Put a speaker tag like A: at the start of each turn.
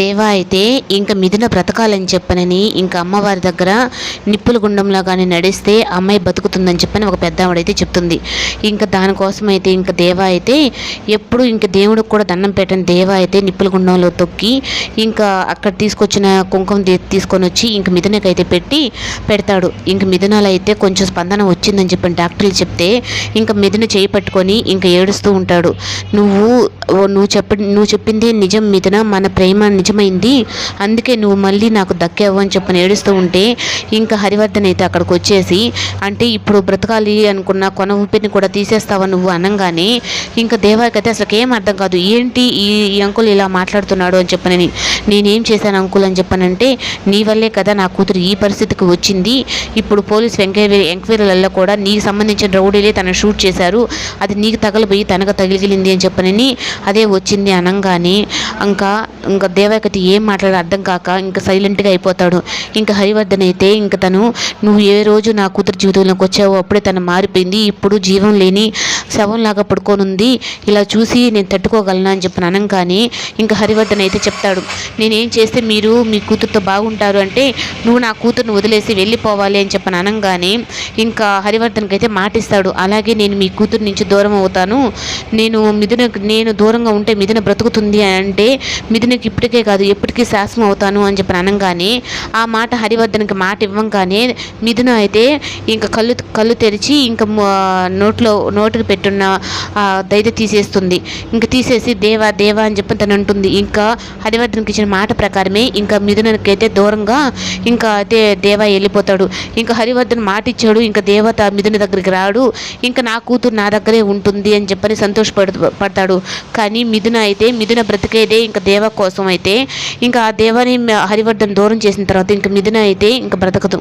A: దేవా అయితే ఇంకా మిథున బ్రతకాలని చెప్పనని ఇంకా అమ్మవారి దగ్గర నిప్పుల గుండంలో కానీ నడిస్తే అమ్మాయి బతుకుతుందని చెప్పని ఒక పెద్ద ఆవిడైతే చెప్తుంది. ఇంకా దానికోసం అయితే ఇంకా దేవా అయితే ఎప్పుడు ఇంకా దేవుడికి కూడా దండం పెట్టని దేవా అయితే నిప్పుల గుండంలో తొక్కి ఇంకా అక్కడ తీసుకొచ్చిన కుంకుమ తీసుకొని వచ్చి ఇంక మిథునకైతే పెట్టి పెడతాడు. ఇంక మిథునాలు అయితే కొంచెం స్పందన వచ్చిందని చెప్పని డాక్టర్లు చెప్తే ఇంకా మిథున చేయి పట్టుకొని ఇంకా ఏడుస్తూ ఉంటాడు. నువ్వు నువ్వు చెప్ప నువ్వు చెప్పింది నిజం మిథున మన ప్రేమ నిజమైంది. అందుకే నువ్వు మళ్ళీ నాకు దక్కావు అని చెప్పని ఏడుస్తూ ఉంటే ఇంకా హరివర్ధన్ అయితే అక్కడికి వచ్చేసి అంటే ఇప్పుడు బ్రతకాలి అనుకున్న కొన ఊపిరిని కూడా తీసేస్తావా నువ్వు అనగానే ఇంకా దేవాకి అయితే అసలు ఏం అర్థం కాదు ఏంటి ఈ అంకుల్ ఇలా మాట్లాడుతున్నాడు అని చెప్పనని నేనేం చేశాను అంకుల్ అని చెప్పనంటే నీ వల్లే కదా నా కూతురు ఈ పరిస్థితికి వచ్చింది. ఇప్పుడు పోలీస్ ఎంక్వైరీ ఎంక్వైరీలలో కూడా నీకు సంబంధించిన రౌడీలే తన షూట్ చేశారు. అది నీకు తగలబోయి తనకు తగిలిగిలింది అని చెప్పనని అదే వచ్చింది అనగానే ఇంకా ఇంకా దేవకటి ఏం మాట్లాడాలో అర్థం కాక ఇంకా సైలెంట్గా అయిపోతాడు. ఇంకా హరివర్ధన్ అయితే ఇంకా తను నువ్వు ఏ రోజు నా కూతురు జీవితంలోకి వచ్చావో అప్పుడే తను మారిపోయింది. ఇప్పుడు జీవం లేని శవంలాగా పడుకొని ఉంది ఇలా చూసి నేను తట్టుకోగలను అని చెప్పిన అనగానే ఇంకా హరివర్ధన్ అయితే చెప్తాడు నేనేం చేస్తే మీరు మీ కూతురుతో బాగుంటారు అంటే నువ్వు నా కూతురుని వదిలేసి వెళ్ళిపోవాలి అని చెప్పిన అనగానే ఇంకా హరివర్ధన్కి అయితే మాటిస్తాడు అలాగే నేను మీ కూతురు నుంచి దూరం అవుతాను. నేను మిథున నేను దూరంగా ఉంటే మిథున బ్రతుకుతుంది అని అంటే మిథునకి ఇప్పటికే కాదు ఎప్పటికీ శాసనం అవుతాను అని చెప్పి అనగానే ఆ మాట హరివర్ధన్కి మాట ఇవ్వంగానే మిథున అయితే ఇంకా కళ్ళు కళ్ళు తెరిచి ఇంకా నోట్లో నోట్లో పెట్టి పెట్టున్న దైత తీసేస్తుంది. ఇంకా తీసేసి దేవా దేవా అని చెప్పి తను అంటుంది. ఇంకా హరివర్ధన్కి ఇచ్చిన మాట ప్రకారమే ఇంకా మిథునకి అయితే దూరంగా ఇంకా అయితే దేవా వెళ్ళిపోతాడు. ఇంకా హరివర్ధన్ మాట ఇచ్చాడు. ఇంకా దేవత మిథున దగ్గరికి రాడు. ఇంకా నా కూతురు నా దగ్గరే ఉంటుంది అని చెప్పని సంతోషపడు పడతాడు. కానీ మిథున అయితే మిథున బ్రతికేదే ఇంకా దేవ కోసం అయితే. ఇంకా ఆ దేవాన్ని హరివర్ధన్ దూరం చేసిన తర్వాత ఇంకా మిథున అయితే ఇంకా బ్రతకదు.